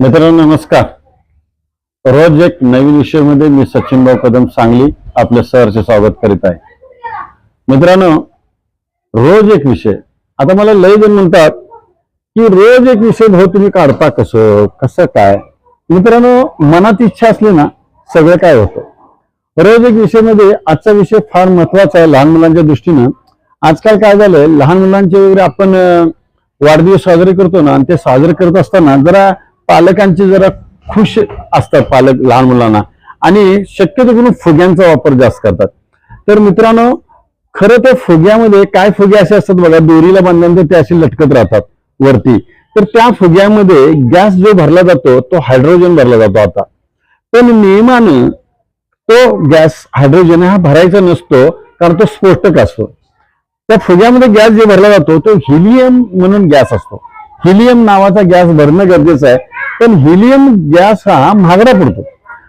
मित्रांनो नमस्कार. रोज एक नवीन विषयामध्ये मी सचिन भाऊ कदम सांगली आपल्या सरचे स्वागत करीत आहे. मित्रांनो रोज एक विषय. आता मला लय जण म्हणतात की रोज एक विषय भाऊ तुम्ही काढता कसं? कसं काय? मित्रांनो मनात इच्छा असली ना सगळं काय होतं? रोज एक विषयामध्ये आजचा विषय फार महत्त्वाचा आहे लहान मुलांच्या दृष्टीनं. आजकाल काय झालंय? लहान मुलांचे वगैरे आपण वाढदिवस साजरे करतो ना आणि ते साजरे करत असताना जरा पालकांचे जरा खुश असतात पालक लहान मुलांना. आणि शक्यतो करून फुग्यांचा वापर जास्त करतात. तर मित्रांनो खरं तर फुग्यामध्ये काय फुगे असे असतात बघा दोरीला बांधल्यानंतर ते असे लटकत राहतात वरती. तर त्या फुग्यामध्ये गॅस जो भरला जातो तो हायड्रोजन भरला जातो आता. पण नियमानं तो गॅस हायड्रोजन हा भरायचा नसतो कारण तो स्फोटक असतो. त्या फुग्यामध्ये गॅस जे भरला जातो तो हिलियम म्हणून गॅस असतो. हिलियम नावाचा गॅस भरणं गरजेचं आहे. पण हिलियम गॅस हा महागडा पडतो.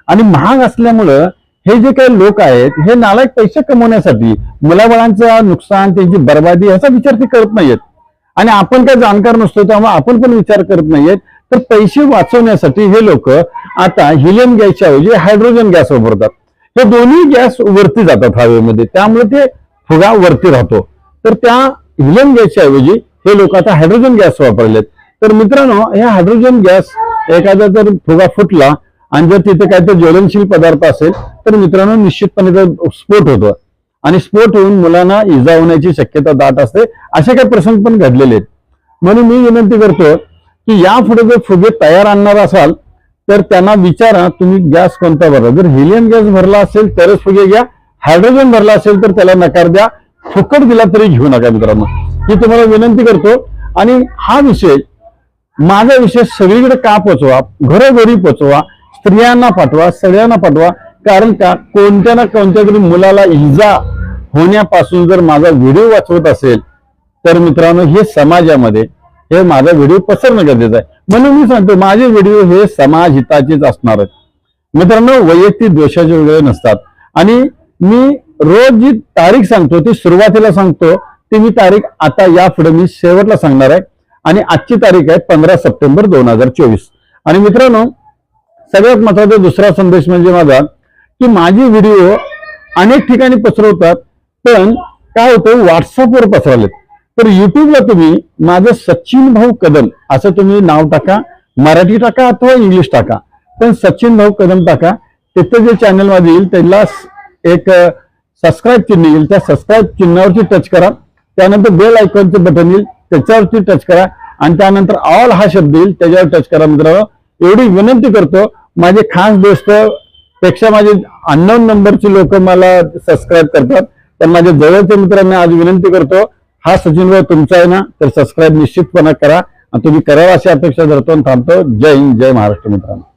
आणि महाग असल्यामुळं हे जे काही लोक आहेत हे नालायक पैसे कमवण्यासाठी मुलाबाळांचं नुकसान त्यांची बर्बादी ह्याचा विचार ते करत नाहीयेत. आणि आपण काय जाणकार नसतो त्यामुळे आपण पण विचार करत नाहीयेत. तर पैसे वाचवण्यासाठी हे लोक आता हिलियम गॅसच्या ऐवजी हायड्रोजन गॅस वापरतात. हे दोन्ही गॅस वरती जातात हवेमध्ये त्यामुळे ते फुगा वरती राहतो. तर त्या हिलियम गॅसच्या ऐवजी हे लोक आता हायड्रोजन गॅस वापरलेत. तर मित्रांनो हे हायड्रोजन गॅस एखादा जर फुगा फुटला आणि जर तिथे काहीतरी ज्वलनशील पदार्थ असेल तर मित्रांनो निश्चितपणे तर स्फोट होतो. आणि स्फोट होऊन मुलांना इजा होण्याची शक्यता दाट असते. असे काही प्रसंग पण घडलेले आहेत. म्हणून मी विनंती करतो की यापुढे जर फुगे तयार आणणार असाल तर त्यांना विचारा तुम्ही गॅस कोणता भरला जर हिलियम गॅस भरला असेल तरच फुगे घ्या. हायड्रोजन भरला असेल तर त्याला नकार द्या. फुकट दिला तरी घेऊ नका मित्रांनो. ही तुम्हाला विनंती करतो. आणि हा विषय माझा विषय सगळीकडे का पोचवा? घरोघरी पोचवा स्त्रियांना पाठवा सगळ्यांना पाठवा. कारण का? कोणत्या ना कोणत्या तरी मुलाला इजा होण्यापासून जर माझा व्हिडिओ वाचवत असेल तर मित्रांनो हे समाजामध्ये हे माझा व्हिडिओ पसरणं गरजेचं आहे. म्हणून मी सांगतो माझे व्हिडिओ हे समाज हिताचेच असणार आहेत. मित्रांनो वैयक्तिक द्वेषाचे वगैरे नसतात. आणि मी रोज जी तारीख सांगतो ती सुरुवातीला सांगतो ती मी तारीख आता यापुढे मी शेवटला सांगणार आहे. आणि आजची तारीख आहे पंधरा सप्टेंबर दोन हजार चोवीस. आणि मित्रांनो सगळ्यात महत्त्वाचा दुसरा संदेश म्हणजे माझा की माझे व्हिडिओ अनेक ठिकाणी पसरवतात पण काय होतं व्हॉट्सअपवर पसरवलेत. तर युट्यूबला तुम्ही माझं सचिन भाऊ कदम असं तुम्ही नाव टाका मराठी टाका अथवा इंग्लिश टाका. पण सचिन भाऊ कदम टाका तिथं जे चॅनलमध्ये येईल त्याला एक सबस्क्राईब चिन्ह येईल. त्या सबस्क्राईब चिन्हावरती टच करा. त्यानंतर बेल आयकॉनचं बटन येईल. त्याच्यावरती टच करा. आणि त्यानंतर ऑल हा शब्द येईल त्याच्यावर टच करा मित्रांनो. एवढी विनंती करतो माझे खास दोस्त पेक्षा माझे अननोन नंबरची लोक मला सबस्क्राईब करतात. तर माझ्या जवळच्या मित्रांना आज विनंती करतो हा सचिन भाऊ तुमचा आहे ना तर सबस्क्राईब निश्चितपणे करा. आणि तुम्ही करावा अशी अपेक्षा धरतो आणि थांबतो. जय हिंद जय महाराष्ट्र मित्रांनो.